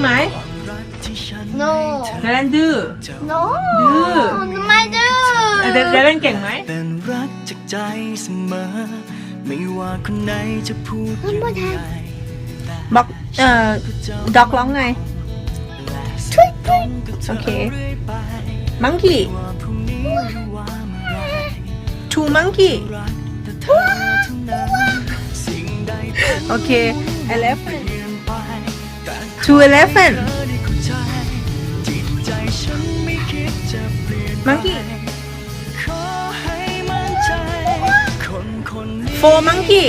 ไหม no เดเรนดื้อ no ดื้อ ไม่ดื้อเดเดเรนเก่งไหม เป็นรักจากใจเสมอ ไม่ว่าคนไหนจะพูดยังไงบอกเอ่อด็อกร้องไงช่วยช่วยโอเค มังกี้ ว่าพรุ่งนี้หรือว่าเมื่อไหร two monkey รักแต่เธอเท่านั้นสิ่งใดพันโอเค elephant two elephant เธอได้เข้าใจจิตใจฉันไม่คิดจะเปลี่ยนไป monkey ขอให้มั่นใจคนคนนี้ four monkey